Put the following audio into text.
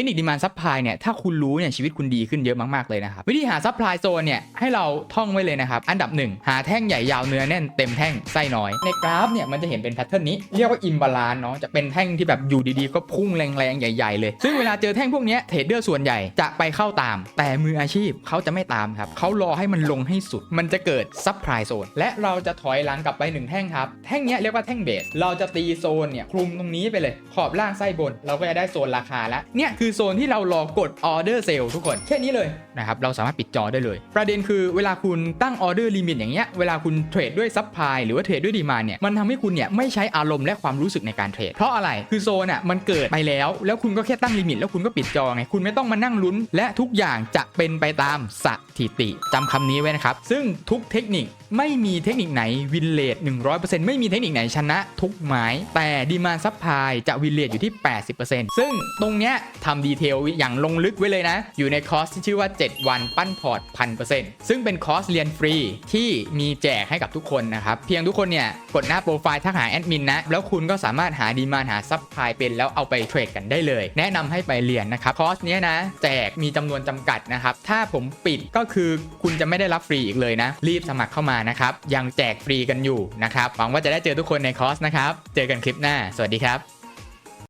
คนิคดีมานซับพลายเนี่ยถ้าคุณรู้เนี่ยชีวิตคุณดีขึ้นเยอะมากๆเลยนะครับวิธีหาซับพลายโซนเนี่ยให้เราท่องไว้เลยนะครับอันดับหนึ่งหาแท่งใหญ่ยาวเนื้อแน่นเต็มแท่งไส้น้อย ในกราฟเนี่ยมันจะเห็นเป็นแพทเทิร์นนี้เรียกว่าอิมบาลานเนาะจะเป็นแท่งที่แบบอยู่ดีๆ ก็พุ่งแรงๆใหญ่ ๆ เลย ซึ่งเวลาเจอแท่งพวกนี้เทรดเดอร์ส่วนใหญ่จะไปเข้าตาม แต่มืออาชีพเขาจะไม่ตามครับเขารอให้มันลงให้สุด มันจะเกิดซับพลายโซนและเราจะถอยหลังกลับไปหนึ่งแท่งครับแท่งนี้เรียกว่าแท่งเบสเราจะตีโซนเนี่ยคลุมตรงนี้ไปเลย ขอบล่างไส้บน เราก็จะได้โซนราคาแล้วเนี่ยคือโซนที่เรารอกดออเดอร์เซลทุกคนแค่นี้เลยนะครับเราสามารถปิดจอได้เลย ประเด็นคือเวลาคุณตั้งออเดอร์ลิมิตอย่างเงี้ยเวลาคุณเทรดด้วยซับพลายหรือว่าเทรดด้วยดีมานเนี่ยมันทำให้คุณเนี่ยไม่ใช้อารมณ์และความรู้สึกในการเทรดเพราะอะไรคือโซนอะมันเกิดไปแล้ว แล้วคุณก็แค่ตั้งลิมิตแล้วคุณก็ปิดจอไงคุณไม่ต้องมานั่งลุ้น และทุกอย่างจะเป็นไปตามสถิติจำคำนี้ไว้นะครับซึ่งทุกเทคนิคไม่มีเทคนิคไหนวินเลท100%ไม่มีเทคนิคไหนชนะ ทุกไม้แต่ดีมานซับพลายจะวินเลทอยู่ที่ 80%ซึ่งตรงเนี้ยทำดีเทลอย่างลงลึกไว้เลยนะ อยู่ในคอร์สที่ชื่อว่า 7 วันปั้นพอร์ต1000%ซึ่งเป็นคอร์สเรียนฟรีที่มีแจกให้กับทุกคนนะครับ เพียงทุกคนเนี่ยกดหน้าโปรไฟล์ทักหาแอดมินนะ แล้วคุณก็สามารถหาดีมานหาซับพลายเป็นแล้วเอาไปเทรดกันได้เลย แนะนำให้ไปเรียนนะครับคอร์สเนี้ยนะ แจกมีจำนวนจำกัดนะครับถ้าผมปิดก็คือคุณจะไม่ได้รับฟรีอีกเลยนะ รีบสมัครเข้ามานะครับยังแจกฟรีกันอยู่นะครับหวังว่าจะได้เจอทุกคนในคอร์สนะครับเจอกันคลิปหน้า สวัสดีครับ